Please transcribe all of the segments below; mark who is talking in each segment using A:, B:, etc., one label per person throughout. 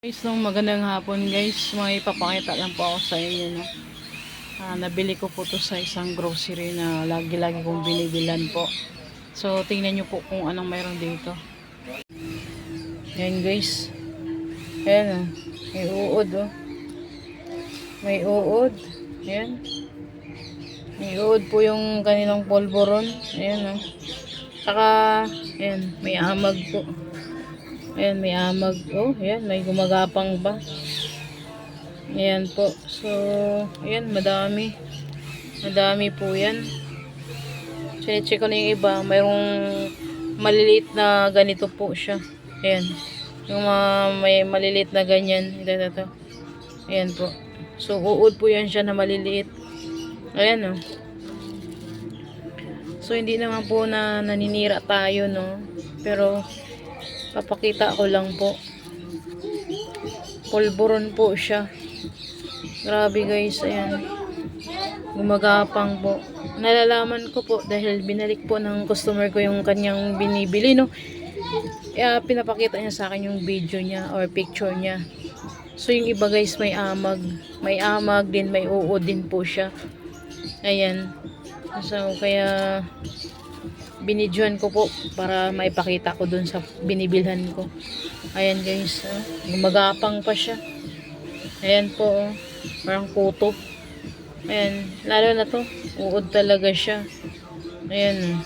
A: Guys, nung magandang hapon guys, may papakita lang po ako sa inyo. No? Ah, nabili ko po to sa isang grocery na lagi-lagi kong binibilan po. So, tingnan nyo po kung anong mayroon dito. Ayan guys. Ayan oh. May uod oh. May uod. Ayan. May uod po yung kanilang polvoron. Ayan oh. Saka, ayan, may amag po. Ayan, may amag. Oh, ayan, may gumagapang ba. Ayan po. So, ayan, madami. Madami po yan. Check ko na yung iba. Mayroong maliliit na ganito po siya. Ayan. Yung mga may maliliit na ganyan. Ito, ito, ito. Ayan po. So, uod po yan siya na maliliit. Ayan, oh. So, hindi naman po na naninira tayo, no? Pero, papakita ko lang po. Pulburon po siya. Grabe guys, ayan. Gumagapang po. Nalalaman ko po dahil binalik po ng customer ko yung kanyang binibili, no? Kaya pinapakita niya sa akin yung video niya or picture niya. So, yung iba guys, may amag. May amag din, may uod din po siya. Ayan. So, kaya binidyohan ko po para maipakita ko dun sa binibilhan ko. Ayan guys, oh. gumagapang pa siya. Ayan po, oh. parang kutob. Ayan, lalo na to, uod talaga siya. Ayan, oh.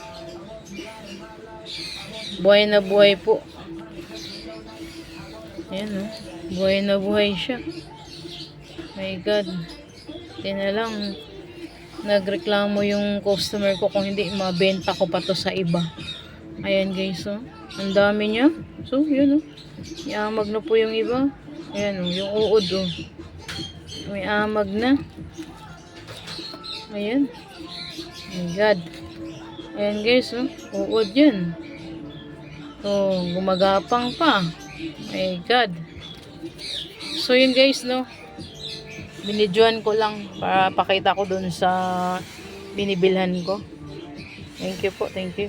A: buhay na buhay po. Ayan, oh. buhay na buhay siya. My God. Hindi na lang, nagreklamo yung customer ko kung hindi mabenta ko pa to sa iba. Ayan guys, oh. Ang dami niya. So, yun oh. May amag na po yung iba. Ayan oh, yung uod oh. May amag na. Ayan. My God. Ayan guys, oh. Uod yan. Oh, gumagapang pa. My God. So, yun guys, no binidyohan ko lang para pakita ko dun sa binibilhan ko. Thank you po, thank you.